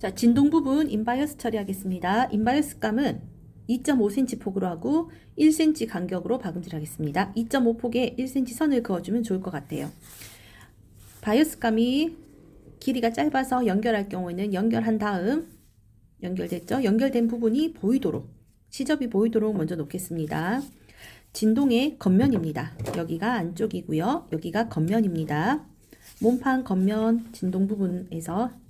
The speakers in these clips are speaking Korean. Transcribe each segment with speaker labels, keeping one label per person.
Speaker 1: 자, 진동 부분 인바이어스 처리하겠습니다. 인바이어스 감은 2.5cm 폭으로 하고 1cm 간격으로 박음질 하겠습니다. 2.5 폭에 1cm 선을 그어주면 좋을 것 같아요. 바이어스 감이 길이가 짧아서 연결할 경우에는 연결한 다음 연결됐죠? 연결된 부분이 보이도록 시접이 보이도록 먼저 놓겠습니다. 진동의 겉면입니다. 여기가 안쪽이고요. 여기가 겉면입니다. 몸판 겉면 진동 부분에서 자,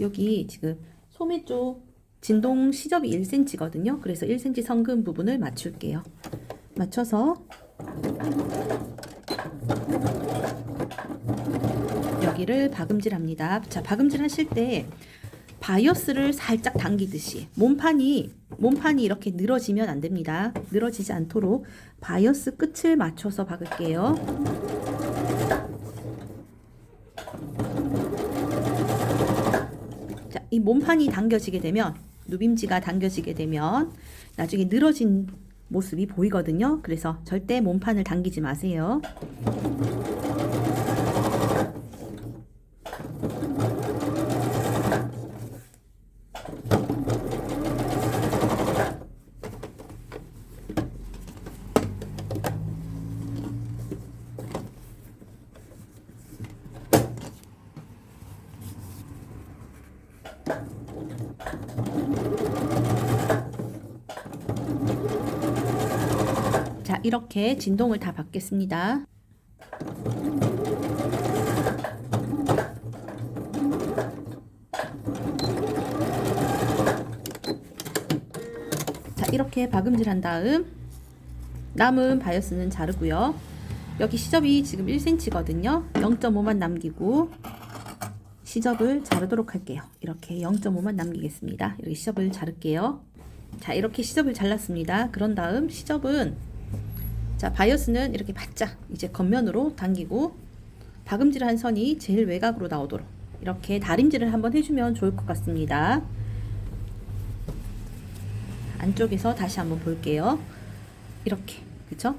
Speaker 1: 여기 지금 소매 쪽 진동 시접이 1cm거든요. 그래서 1cm 성금 부분을 맞출게요. 맞춰서 여기를 박음질합니다. 자, 박음질 하실 때 바이어스를 살짝 당기듯이 몸판이 몸판이 이렇게 늘어지면 안 됩니다. 늘어지지 않도록 바이어스 끝을 맞춰서 박을게요. 이 몸판이 당겨지게 되면 누빔지가 당겨지게 되면 나중에 늘어진 모습이 보이거든요. 그래서 절대 몸판을 당기지 마세요. 자, 이렇게 진동을 다 받겠습니다. 자, 이렇게 박음질 한 다음 남은 바이어스는 자르고요. 여기 시접이 지금 1cm거든요. 0.5만 남기고 시접을 자르도록 할게요. 이렇게 0.5만 남기겠습니다. 이렇게 시접을 자를게요. 자, 이렇게 시접을 잘랐습니다. 그런 다음 시접은 자, 바이어스는 이렇게 바짝 이제 겉면으로 당기고 박음질한 선이 제일 외곽으로 나오도록 이렇게 다림질을 한번 해주면 좋을 것 같습니다. 안쪽에서 다시 한번 볼게요. 이렇게 그쵸?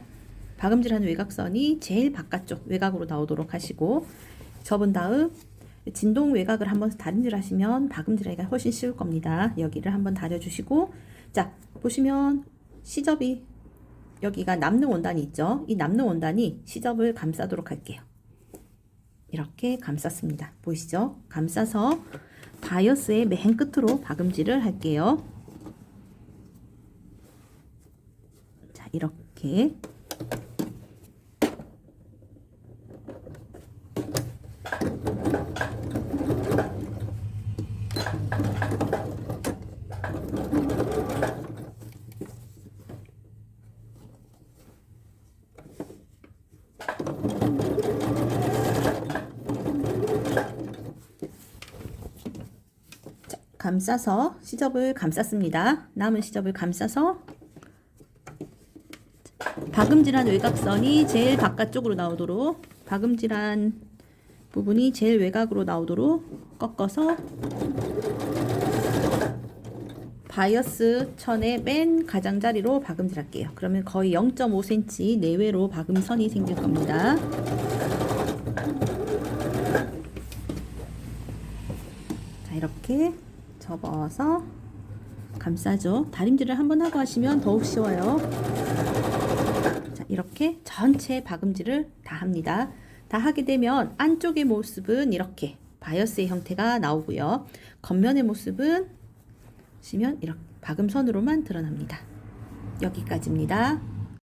Speaker 1: 박음질하는 외곽선이 제일 바깥쪽 외곽으로 나오도록 하시고 접은 다음 진동 외곽을 한번 다림질 하시면 박음질하기가 훨씬 쉬울 겁니다. 여기를 한번 다려주시고 자 보시면 시접이 여기가 남는 원단이 있죠. 이 남는 원단이 시접을 감싸도록 할게요. 이렇게 감쌌습니다. 보이시죠? 감싸서 바이어스의 맨 끝으로 박음질을 할게요. 자, 이렇게 감싸서 시접을 감쌌습니다. 남은 시접을 감싸서 박음질한 외곽선이 제일 바깥쪽으로 나오도록 박음질한 부분이 제일 외곽으로 나오도록 꺾어서 바이어스 천의 맨 가장자리로 박음질할게요. 그러면 거의 0.5cm 내외로 박음선이 생길 겁니다. 이렇게 접어서 감싸죠. 다림질을 한번 하고 하시면 더욱 쉬워요. 자, 이렇게 전체 박음질을 다 합니다. 다 하게 되면 안쪽의 모습은 이렇게 바이어스의 형태가 나오고요. 겉면의 모습은 보시면 이렇게 박음선으로만 드러납니다. 여기까지입니다.